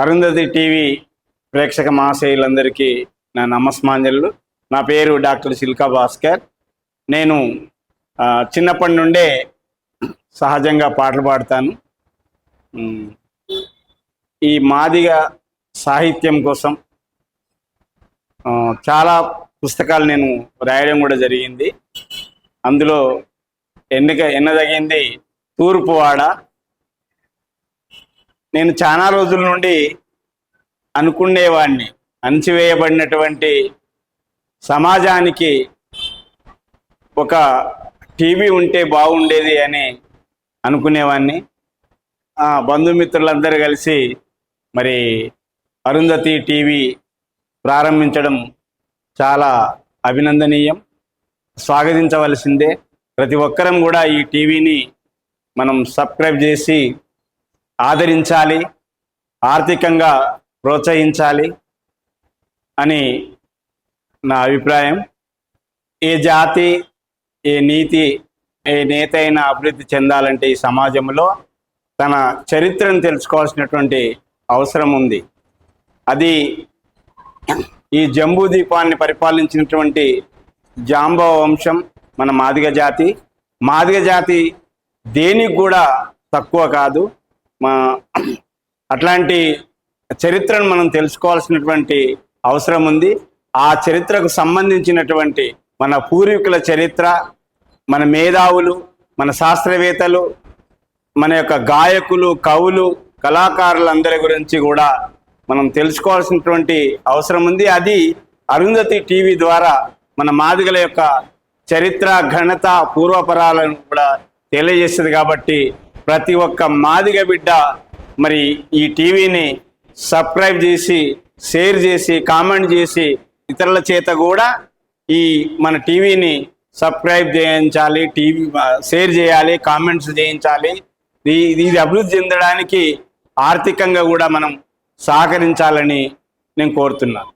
Arundhati TV ప్రేక్షక మహాశయులందరికీ నా నమస్మాంజలు. నా పేరు డాక్టర్ శిల్కా భాస్కర్. నేను చిన్నప్పటి నుండే సహజంగా పాటలు పాడతాను. ఈ మాదిగ సాహిత్యం కోసం చాలా పుస్తకాలు నేను రాయడం కూడా జరిగింది. అందులో ఎన్నిక ఎన్నదగింది? తూర్పువాడ నేను చాలా రోజుల నుండి అనుకునేవాడిని అణచివేయబడినటువంటి సమాజానికి ఒక టీవీ ఉంటే బాగుండేది అని అనుకునేవాడిని ఆ, బంధుమిత్రులందరూ కలిసి మరి అరుంధతి టీవీ ప్రారంభించడం చాలా అభినందనీయం. స్వాగతించవలసిందే. ప్రతి ఒక్కరం కూడా ఈ టీవీని మనం సబ్స్క్రైబ్ చేసి ఆదరించాలి ఆర్థికంగా ప్రోత్సహించాలి అని నా అభిప్రాయం. ఏ జాతి ఏ నీతి ఏ నేత అయినా అభివృద్ధి చెందాలంటే ఈ సమాజంలో తన చరిత్రను తెలుసుకోవాల్సినటువంటి అవసరం ఉంది. అది ఈ జంబూ ద్వీపాన్ని పరిపాలించినటువంటి జాంబవ వంశం మన మాదిగ జాతి. మాదిగ జాతి దేనికి కూడా తక్కువ కాదు. మా అట్లాంటి చరిత్రను మనం తెలుసుకోవాల్సినటువంటి అవసరం ఉంది. ఆ చరిత్రకు సంబంధించినటువంటి మన పూర్వీకుల చరిత్ర మన మేధావులు మన శాస్త్రవేత్తలు మన యొక్క గాయకులు కవులు కళాకారులందరి గురించి కూడా మనం తెలుసుకోవాల్సినటువంటి అవసరం ఉంది. అది అరుంధతి టీవీ ద్వారా మన మాదిగల యొక్క చరిత్ర ఘనత పూర్వపరాలను కూడా తెలియజేస్తుంది కాబట్టి ప్రతి ఒక్క మాదిగ బిడ్డ మరి ఈ టీవీని సబ్స్క్రైబ్ చేసి షేర్ చేసి కామెంట్ చేసి ఇతరుల చేత కూడా ఈ మన టీవీని సబ్స్క్రైబ్ చేయించాలి టీవీ షేర్ చేయాలి కామెంట్స్ చేయించాలి. ఇది అభివృద్ధి చెందడానికి ఆర్థికంగా కూడా మనం సహకరించాలని నేను కోరుతున్నాను